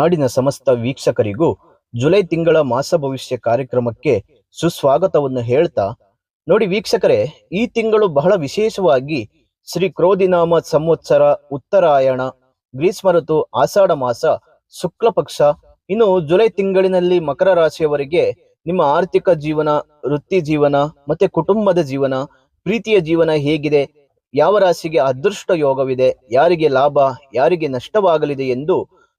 ನಾಡಿನ ಸಮಸ್ತ ವೀಕ್ಷಕರಿಗೂ ಜುಲೈ ತಿಂಗಳ ಮಾಸ ಭವಿಷ್ಯ ಕಾರ್ಯಕ್ರಮಕ್ಕೆ ಸುಸ್ವಾಗತವನ್ನು ಹೇಳ್ತಾ, ನೋಡಿ ವೀಕ್ಷಕರೇ, ಈ ತಿಂಗಳು ಬಹಳ ವಿಶೇಷವಾಗಿ ಶ್ರೀ ಕ್ರೋಧಿನಾಮ ಸಂವತ್ಸರ, ಉತ್ತರಾಯಣ ಗ್ರೀಷ್ಮ ಋತು ಆಷಾಢ ಮಾಸ, ಶುಕ್ಲ ಪಕ್ಷ, ಇನ್ನು ಜುಲೈ ತಿಂಗಳಿನಲ್ಲಿ ಮಕರ ರಾಶಿಯವರಿಗೆ ನಿಮ್ಮ ಆರ್ಥಿಕ ಜೀವನ, ವೃತ್ತಿ ಜೀವನ ಮತ್ತೆ ಕುಟುಂಬದ ಜೀವನ, ಪ್ರೀತಿಯ ಜೀವನ ಹೇಗಿದೆ, ಯಾವ ರಾಶಿಗೆ ಅದೃಷ್ಟ ಯೋಗವಿದೆ, ಯಾರಿಗೆ ಲಾಭ, ಯಾರಿಗೆ ನಷ್ಟವಾಗಲಿದೆ ಎಂದು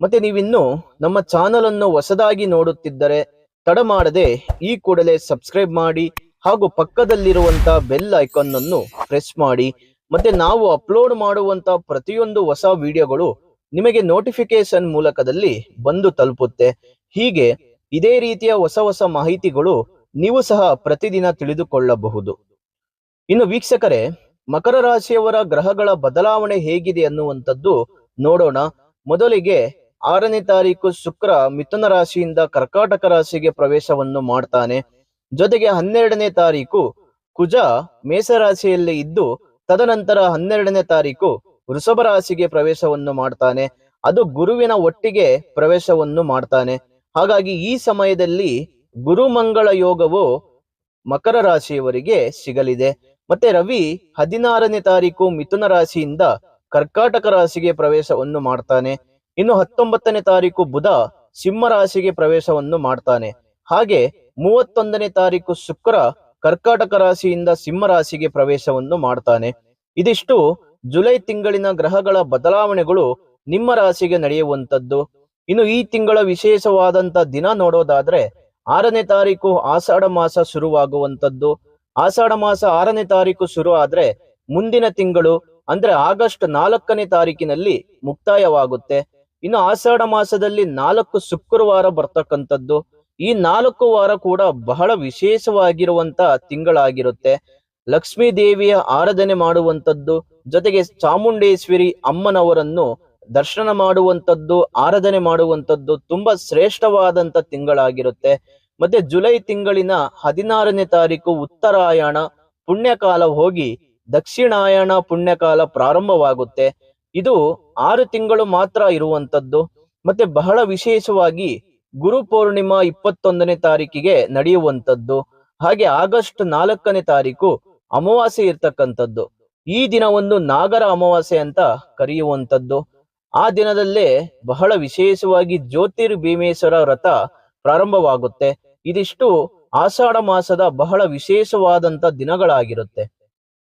ಮತ್ತೆ ನೀವಿನ್ನು ನಮ್ಮ ಚಾನಲ್ ಅನ್ನು ಹೊಸದಾಗಿ ನೋಡುತ್ತಿದ್ದರೆ ತಡ ಮಾಡದೆ ಈ ಕೂಡಲೇ ಸಬ್ಸ್ಕ್ರೈಬ್ ಮಾಡಿ ಹಾಗೂ ಪಕ್ಕದಲ್ಲಿರುವಂತ ಬೆಲ್ ಐಕಾನ್ ಅನ್ನು ಪ್ರೆಸ್ ಮಾಡಿ ಮತ್ತೆ ನಾವು ಅಪ್ಲೋಡ್ ಮಾಡುವಂತ ಪ್ರತಿಯೊಂದು ಹೊಸ ವಿಡಿಯೋಗಳು ನಿಮಗೆ ನೋಟಿಫಿಕೇಶನ್ ಮೂಲಕದಲ್ಲಿ ಬಂದು ತಲುಪುತ್ತೆ. ಹೀಗೆ ಇದೇ ರೀತಿಯ ಹೊಸ ಹೊಸ ಮಾಹಿತಿಗಳು ನೀವು ಸಹ ಪ್ರತಿದಿನ ತಿಳಿದುಕೊಳ್ಳಬಹುದು. ಇನ್ನು ವೀಕ್ಷಕರೇ, ಮಕರ ರಾಶಿಯವರ ಗ್ರಹಗಳ ಬದಲಾವಣೆ ಹೇಗಿದೆ ಅನ್ನುವಂಥದ್ದು ನೋಡೋಣ. ಮೊದಲಿಗೆ ಆರನೇ ತಾರೀಕು ಶುಕ್ರ ಮಿಥುನ ರಾಶಿಯಿಂದ ಕರ್ಕಾಟಕ ರಾಶಿಗೆ ಪ್ರವೇಶವನ್ನು ಮಾಡ್ತಾನೆ. ಜೊತೆಗೆ ಹನ್ನೆರಡನೇ ತಾರೀಕು ಕುಜ ಮೇಷರಾಶಿಯಲ್ಲಿ ಇದ್ದು, ತದನಂತರ ಹನ್ನೆರಡನೇ ತಾರೀಕು ವೃಷಭ ರಾಶಿಗೆ ಪ್ರವೇಶವನ್ನು ಮಾಡ್ತಾನೆ. ಅದು ಗುರುವಿನ ಒಟ್ಟಿಗೆ ಪ್ರವೇಶವನ್ನು ಮಾಡ್ತಾನೆ. ಹಾಗಾಗಿ ಈ ಸಮಯದಲ್ಲಿ ಗುರುಮಂಗಳ ಯೋಗವು ಮಕರ ರಾಶಿಯವರಿಗೆ ಸಿಗಲಿದೆ. ಮತ್ತೆ ರವಿ ಹದಿನಾರನೇ ತಾರೀಕು ಮಿಥುನ ರಾಶಿಯಿಂದ ಕರ್ಕಾಟಕ ರಾಶಿಗೆ ಪ್ರವೇಶವನ್ನು ಮಾಡ್ತಾನೆ. ಇನ್ನು ಹತ್ತೊಂಬತ್ತನೇ ತಾರೀಕು ಬುಧ ಸಿಂಹ ರಾಶಿಗೆ ಪ್ರವೇಶವನ್ನು ಮಾಡ್ತಾನೆ. ಹಾಗೆ ಮೂವತ್ತೊಂದನೇ ತಾರೀಕು ಶುಕ್ರ ಕರ್ಕಾಟಕ ರಾಶಿಯಿಂದ ಸಿಂಹ ರಾಶಿಗೆ ಪ್ರವೇಶವನ್ನು ಮಾಡ್ತಾನೆ. ಇದಿಷ್ಟು ಜುಲೈ ತಿಂಗಳಿನ ಗ್ರಹಗಳ ಬದಲಾವಣೆಗಳು ನಿಮ್ಮ ರಾಶಿಗೆ ನಡೆಯುವಂಥದ್ದು. ಇನ್ನು ಈ ತಿಂಗಳ ವಿಶೇಷವಾದಂತ ದಿನ ನೋಡೋದಾದ್ರೆ ಆರನೇ ತಾರೀಕು ಆಷಾಢ ಮಾಸ ಶುರುವಾಗುವಂಥದ್ದು. ಆಷಾಢ ಮಾಸ ಆರನೇ ತಾರೀಕು ಶುರು ಆದ್ರೆ ಮುಂದಿನ ತಿಂಗಳು ಅಂದ್ರೆ ಆಗಸ್ಟ್ ನಾಲ್ಕನೇ ತಾರೀಕಿನಲ್ಲಿ ಮುಕ್ತಾಯವಾಗುತ್ತೆ. ಇನ್ನು ಆಷಾಢ ಮಾಸದಲ್ಲಿ ನಾಲ್ಕು ಶುಕ್ರವಾರ ಬರ್ತಕ್ಕಂಥದ್ದು. ಈ ನಾಲ್ಕು ವಾರ ಕೂಡ ಬಹಳ ವಿಶೇಷವಾಗಿರುವಂತ ತಿಂಗಳಾಗಿರುತ್ತೆ. ಲಕ್ಷ್ಮೀ ದೇವಿಯ ಆರಾಧನೆ ಮಾಡುವಂತದ್ದು ಜೊತೆಗೆ ಚಾಮುಂಡೇಶ್ವರಿ ಅಮ್ಮನವರನ್ನು ದರ್ಶನ ಮಾಡುವಂತದ್ದು ಆರಾಧನೆ ಮಾಡುವಂತದ್ದು ತುಂಬಾ ಶ್ರೇಷ್ಠವಾದಂತ ತಿಂಗಳಾಗಿರುತ್ತೆ. ಮತ್ತೆ ಜುಲೈ ತಿಂಗಳಿನ ಹದಿನಾರನೇ ತಾರೀಕು ಉತ್ತರಾಯಣ, ಪುಣ್ಯಕಾಲ ಹೋಗಿ ದಕ್ಷಿಣಾಯಣ ಪುಣ್ಯಕಾಲ ಪ್ರಾರಂಭವಾಗುತ್ತೆ. ಇದು ಆರು ತಿಂಗಳು ಮಾತ್ರ ಇರುವಂತದ್ದು ಮತ್ತೆ ಬಹಳ ವಿಶೇಷವಾಗಿ ಗುರು ಪೂರ್ಣಿಮಾ ಇಪ್ಪತ್ತೊಂದನೇ ತಾರೀಕಿಗೆ ನಡೆಯುವಂತದ್ದು ಹಾಗೆ ಆಗಸ್ಟ್ ನಾಲ್ಕನೇ ತಾರೀಕು ಅಮಾವಾಸ್ಯೆ ಇರ್ತಕ್ಕಂಥದ್ದು. ಈ ದಿನವನ್ನು ನಾಗರ ಅಮಾವಾಸ್ಯೆ ಅಂತ ಕರೆಯುವಂತದ್ದು ಆ ದಿನದಲ್ಲೇ ಬಹಳ ವಿಶೇಷವಾಗಿ ಜ್ಯೋತಿರ್ ಭೀಮೇಶ್ವರ ವ್ರತ ಪ್ರಾರಂಭವಾಗುತ್ತೆ. ಇದಿಷ್ಟು ಆಷಾಢ ಮಾಸದ ಬಹಳ ವಿಶೇಷವಾದಂತ ದಿನಗಳಾಗಿರುತ್ತೆ.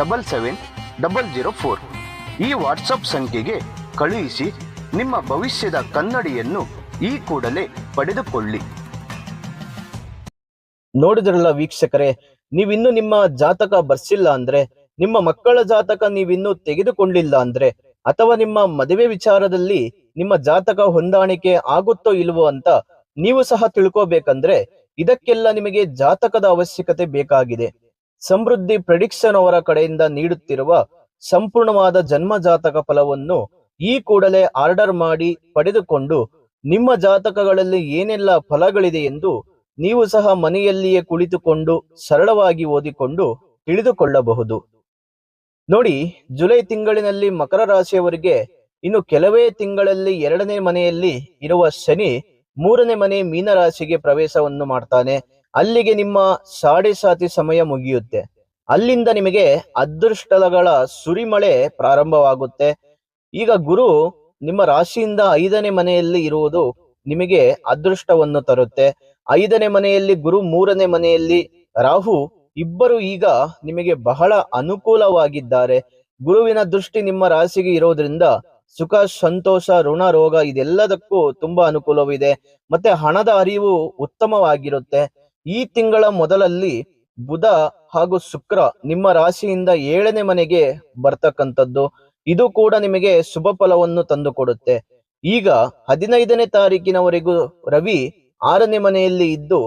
double seven double zero four ಈ ವಾಟ್ಸಪ್ ಸಂಖ್ಯೆಗೆ ಕಳುಹಿಸಿ ನಿಮ್ಮ ಭವಿಷ್ಯದ ಕನ್ನಡಿಯನ್ನು ಈ ಕೂಡಲೇ ಪಡೆದುಕೊಳ್ಳಿ. ನೋಡಿದ್ರಲ್ಲ ವೀಕ್ಷಕರೇ, ನೀವಿನ್ನು ನಿಮ್ಮ ಜಾತಕ ಬರ್ಸಿಲ್ಲ ಅಂದ್ರೆ, ನಿಮ್ಮ ಮಕ್ಕಳ ಜಾತಕ ನೀವಿನ್ನು ತೆಗೆದುಕೊಂಡಿಲ್ಲ ಅಂದ್ರೆ, ಅಥವಾ ನಿಮ್ಮ ಮದುವೆ ವಿಚಾರದಲ್ಲಿ ನಿಮ್ಮ ಜಾತಕ ಹೊಂದಾಣಿಕೆ ಆಗುತ್ತೋ ಇಲ್ವೋ ಅಂತ ನೀವು ಸಹ ತಿಳ್ಕೋಬೇಕಂದ್ರೆ, ಇದಕ್ಕೆಲ್ಲ ನಿಮಗೆ ಜಾತಕದ ಅವಶ್ಯಕತೆ ಬೇಕಾಗಿದೆ. ಸಮೃದ್ಧಿ ಪ್ರೆಡಿಕ್ಷನ್ ಅವರ ಕಡೆಯಿಂದ ನೀಡುತ್ತಿರುವ ಸಂಪೂರ್ಣವಾದ ಜನ್ಮ ಜಾತಕ ಫಲವನ್ನು ಈ ಕೂಡಲೇ ಆರ್ಡರ್ ಮಾಡಿ ಪಡೆದುಕೊಂಡು ನಿಮ್ಮ ಜಾತಕಗಳಲ್ಲಿ ಏನೆಲ್ಲ ಫಲಗಳಿದೆ ಎಂದು ನೀವು ಸಹ ಮನೆಯಲ್ಲಿಯೇ ಕುಳಿತುಕೊಂಡು ಸರಳವಾಗಿ ಓದಿಕೊಂಡು ತಿಳಿದುಕೊಳ್ಳಬಹುದು. ನೋಡಿ, ಜುಲೈ ತಿಂಗಳಿನಲ್ಲಿ ಮಕರ ರಾಶಿಯವರಿಗೆ ಇನ್ನು ಕೆಲವೇ ತಿಂಗಳಲ್ಲಿ ಎರಡನೇ ಮನೆಯಲ್ಲಿ ಇರುವ ಶನಿ ಮೂರನೇ ಮನೆ ಮೀನರಾಶಿಗೆ ಪ್ರವೇಶವನ್ನು ಮಾಡ್ತಾನೆ. ಅಲ್ಲಿಗೆ ನಿಮ್ಮ ಸಾಡೆ ಸಾತಿ ಸಮಯ ಮುಗಿಯುತ್ತೆ. ಅಲ್ಲಿಂದ ನಿಮಗೆ ಅದೃಷ್ಟಗಳ ಸುರಿಮಳೆ ಪ್ರಾರಂಭವಾಗುತ್ತೆ. ಈಗ ಗುರು, ನಿಮ್ಮ ರಾಶಿಯಿಂದ ಐದನೇ ಮನೆಯಲ್ಲಿ ಇರುವುದು ನಿಮಗೆ ಅದೃಷ್ಟವನ್ನು ತರುತ್ತೆ. ಐದನೇ ಮನೆಯಲ್ಲಿ ಗುರು, ಮೂರನೇ ಮನೆಯಲ್ಲಿ ರಾಹು, ಇಬ್ಬರು ಈಗ ನಿಮಗೆ ಬಹಳ ಅನುಕೂಲವಾಗಿದ್ದಾರೆ. ಗುರುವಿನ ದೃಷ್ಟಿ ನಿಮ್ಮ ರಾಶಿಗೆ ಇರೋದ್ರಿಂದ ಸುಖ, ಸಂತೋಷ, ಋಣ, ರೋಗ ಇದೆಲ್ಲದಕ್ಕೂ ತುಂಬಾ ಅನುಕೂಲವಿದೆ. ಮತ್ತೆ ಹಣದ ಅರಿವು ಉತ್ತಮವಾಗಿರುತ್ತೆ. ಈ ತಿಂಗಳ ಮೊದಲಲ್ಲಿ ಬುಧ ಹಾಗೂ ಶುಕ್ರ ನಿಮ್ಮ ರಾಶಿಯಿಂದ ಏಳನೇ ಮನೆಗೆ ಬರ್ತಕ್ಕಂಥದ್ದು. ಇದು ಕೂಡ ನಿಮಗೆ ಶುಭ ಫಲವನ್ನು ತಂದುಕೊಡುತ್ತೆ. ಈಗ ಹದಿನೈದನೇ ತಾರೀಕಿನವರೆಗೂ ರವಿ ಆರನೇ ಮನೆಯಲ್ಲಿ ಇದ್ದು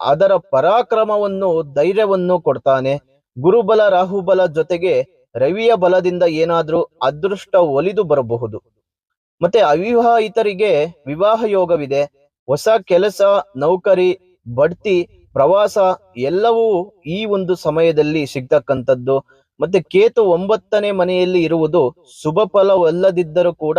ಅದರ ಪರಾಕ್ರಮವನ್ನು, ಧೈರ್ಯವನ್ನು ಕೊಡ್ತಾನೆ. ಗುರುಬಲ, ರಾಹುಬಲ ಜೊತೆಗೆ ರವಿಯ ಬಲದಿಂದ ಏನಾದ್ರೂ ಅದೃಷ್ಟ ಒಲಿದು ಬರಬಹುದು. ಮತ್ತೆ ಅವಿವಾಹಿತರಿಗೆ ವಿವಾಹ ಯೋಗವಿದೆ. ಹೊಸ ಕೆಲಸ, ನೌಕರಿ ಬಡ್ತಿ, ಪ್ರವಾಸ ಎಲ್ಲವೂ ಈ ಒಂದು ಸಮಯದಲ್ಲಿ ಸಿಗ್ತಕ್ಕಂಥದ್ದು. ಮತ್ತೆ ಕೇತು ಒಂಬತ್ತನೇ ಮನೆಯಲ್ಲಿ ಇರುವುದು ಶುಭ ಫಲವಲ್ಲದಿದ್ದರೂ ಕೂಡ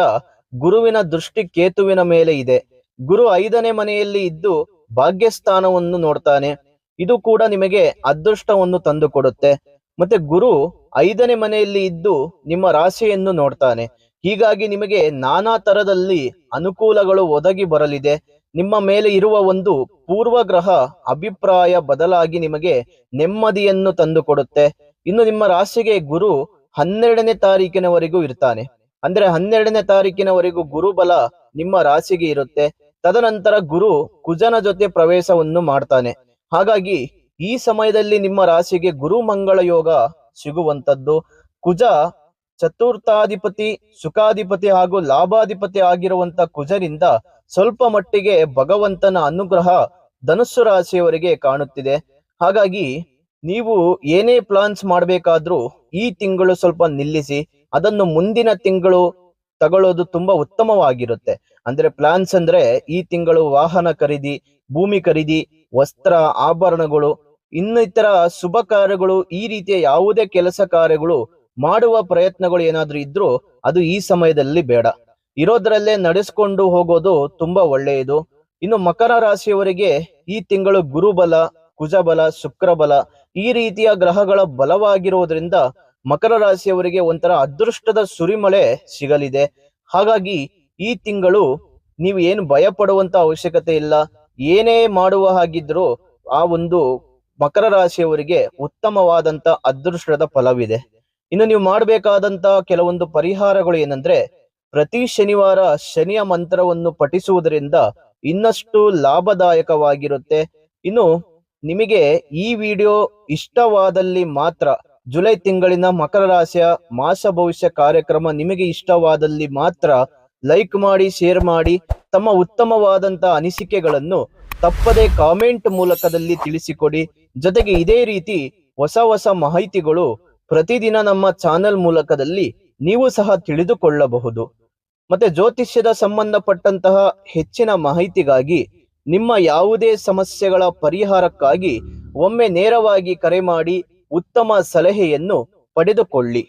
ಗುರುವಿನ ದೃಷ್ಟಿ ಕೇತುವಿನ ಮೇಲೆ ಇದೆ. ಗುರು ಐದನೇ ಮನೆಯಲ್ಲಿ ಇದ್ದು ಭಾಗ್ಯಸ್ಥಾನವನ್ನು ನೋಡ್ತಾನೆ. ಇದು ಕೂಡ ನಿಮಗೆ ಅದೃಷ್ಟವನ್ನು ತಂದು ಕೊಡುತ್ತೆ ಮತ್ತೆ ಗುರು ಐದನೇ ಮನೆಯಲ್ಲಿ ಇದ್ದು ನಿಮ್ಮ ರಾಶಿಯನ್ನು ನೋಡ್ತಾನೆ. ಹೀಗಾಗಿ ನಿಮಗೆ ನಾನಾ ತರದಲ್ಲಿ ಅನುಕೂಲಗಳು ಒದಗಿ ಬರಲಿದೆ. ನಿಮ್ಮ ಮೇಲೆ ಇರುವ ಒಂದು ಪೂರ್ವಗ್ರಹ ಅಭಿಪ್ರಾಯ ಬದಲಾಗಿ ನಿಮಗೆ ನೆಮ್ಮದಿಯನ್ನು ತಂದುಕೊಡುತ್ತೆ. ಇನ್ನು ನಿಮ್ಮ ರಾಶಿಗೆ ಗುರು ಹನ್ನೆರಡನೇ ತಾರೀಕಿನವರೆಗೂ ಇರ್ತಾನೆ. ಅಂದ್ರೆ ಹನ್ನೆರಡನೇ ತಾರೀಕಿನವರೆಗೂ ಗುರುಬಲ ನಿಮ್ಮ ರಾಶಿಗೆ ಇರುತ್ತೆ. ತದನಂತರ ಗುರು ಕುಜನ ಜೊತೆ ಪ್ರವೇಶವನ್ನು ಮಾಡ್ತಾನೆ. ಹಾಗಾಗಿ ಈ ಸಮಯದಲ್ಲಿ ನಿಮ್ಮ ರಾಶಿಗೆ ಗುರು ಮಂಗಳ ಯೋಗ ಸಿಗುವಂತದ್ದು ಕುಜ ಚತುರ್ಥಾಧಿಪತಿ ಸುಖಾಧಿಪತಿ ಹಾಗೂ ಲಾಭಾಧಿಪತಿ ಆಗಿರುವಂತ ಕುಜರಿಂದ ಸ್ವಲ್ಪ ಮಟ್ಟಿಗೆ ಭಗವಂತನ ಅನುಗ್ರಹ ಧನುಸ್ಸು ರಾಶಿಯವರಿಗೆ ಕಾಣುತ್ತಿದೆ. ಹಾಗಾಗಿ ನೀವು ಏನೇ ಪ್ಲಾನ್ಸ್ ಮಾಡಬೇಕಾದ್ರೂ ಈ ತಿಂಗಳು ಸ್ವಲ್ಪ ನಿಲ್ಲಿಸಿ, ಅದನ್ನು ಮುಂದಿನ ತಿಂಗಳು ತಗೊಳ್ಳೋದು ತುಂಬಾ ಉತ್ತಮವಾಗಿರುತ್ತೆ. ಅಂದ್ರೆ ಪ್ಲಾನ್ಸ್ ಅಂದ್ರೆ ಈ ತಿಂಗಳು ವಾಹನ ಖರೀದಿ, ಭೂಮಿ ಖರೀದಿ, ವಸ್ತ್ರ, ಆಭರಣಗಳು, ಇನ್ನಿತರ ಶುಭ ಕಾರ್ಯಗಳು, ಈ ರೀತಿಯ ಯಾವುದೇ ಕೆಲಸ ಕಾರ್ಯಗಳು ಮಾಡುವ ಪ್ರಯತ್ನಗಳು ಏನಾದ್ರೂ ಇದ್ರೂ ಅದು ಈ ಸಮಯದಲ್ಲಿ ಬೇಡ. ಇರೋದ್ರಲ್ಲೇ ನಡೆಸ್ಕೊಂಡು ಹೋಗೋದು ತುಂಬಾ ಒಳ್ಳೆಯದು. ಇನ್ನು ಮಕರ ರಾಶಿಯವರಿಗೆ ಈ ತಿಂಗಳು ಗುರುಬಲ, ಕುಜಬಲ, ಶುಕ್ರಬಲ ಈ ರೀತಿಯ ಗ್ರಹಗಳ ಬಲವಾಗಿರುವುದರಿಂದ ಮಕರ ರಾಶಿಯವರಿಗೆ ಒಂಥರ ಅದೃಷ್ಟದ ಸುರಿಮಳೆ ಸಿಗಲಿದೆ. ಹಾಗಾಗಿ ಈ ತಿಂಗಳು ನೀವು ಏನು ಭಯ ಪಡುವಂತ ಅವಶ್ಯಕತೆ ಇಲ್ಲ. ಏನೇ ಮಾಡುವ ಹಾಗಿದ್ರೂ ಆ ಒಂದು ಮಕರ ರಾಶಿಯವರಿಗೆ ಉತ್ತಮವಾದಂತ ಅದೃಷ್ಟದ ಫಲವಿದೆ. ಇನ್ನು ನೀವು ಮಾಡಬೇಕಾದಂತ ಕೆಲವೊಂದು ಪರಿಹಾರಗಳು ಏನಂದ್ರೆ ಪ್ರತಿ ಶನಿವಾರ ಶನಿಯ ಮಂತ್ರವನ್ನು ಪಠಿಸುವುದರಿಂದ ಇನ್ನಷ್ಟು ಲಾಭದಾಯಕವಾಗಿರುತ್ತೆ. ಇನ್ನು ನಿಮಗೆ ಈ ವಿಡಿಯೋ ಇಷ್ಟವಾದಲ್ಲಿ ಮಾತ್ರ ಜುಲೈ ತಿಂಗಳಿನ ಮಕರ ರಾಶಿಯ ಮಾಸ ಭವಿಷ್ಯ ಕಾರ್ಯಕ್ರಮ ನಿಮಗೆ ಇಷ್ಟವಾದಲ್ಲಿ ಮಾತ್ರ ಲೈಕ್ ಮಾಡಿ, ಶೇರ್ ಮಾಡಿ, ತಮ್ಮ ಉತ್ತಮವಾದಂತಹ ಅನಿಸಿಕೆಗಳನ್ನು ತಪ್ಪದೆ ಕಾಮೆಂಟ್ ಮೂಲಕದಲ್ಲಿ ತಿಳಿಸಿಕೊಡಿ. ಜೊತೆಗೆ ಇದೇ ರೀತಿ ಹೊಸ ಹೊಸ ಮಾಹಿತಿಗಳು ಪ್ರತಿದಿನ ನಮ್ಮ ಚಾನೆಲ್ ಮೂಲಕದಲ್ಲಿ ನೀವು ಸಹ ತಿಳಿದುಕೊಳ್ಳಬಹುದು. ಮತ್ತೆ ಜ್ಯೋತಿಷ್ಯದ ಸಂಬಂಧಪಟ್ಟಂತಹ ಹೆಚ್ಚಿನ ಮಾಹಿತಿಗಾಗಿ ನಿಮ್ಮ ಯಾವುದೇ ಸಮಸ್ಯೆಗಳ ಪರಿಹಾರಕ್ಕಾಗಿ ಒಮ್ಮೆ ನೇರವಾಗಿ ಕರೆ ಮಾಡಿ ಉತ್ತಮ ಸಲಹೆಯನ್ನು ಪಡೆದುಕೊಳ್ಳಿ.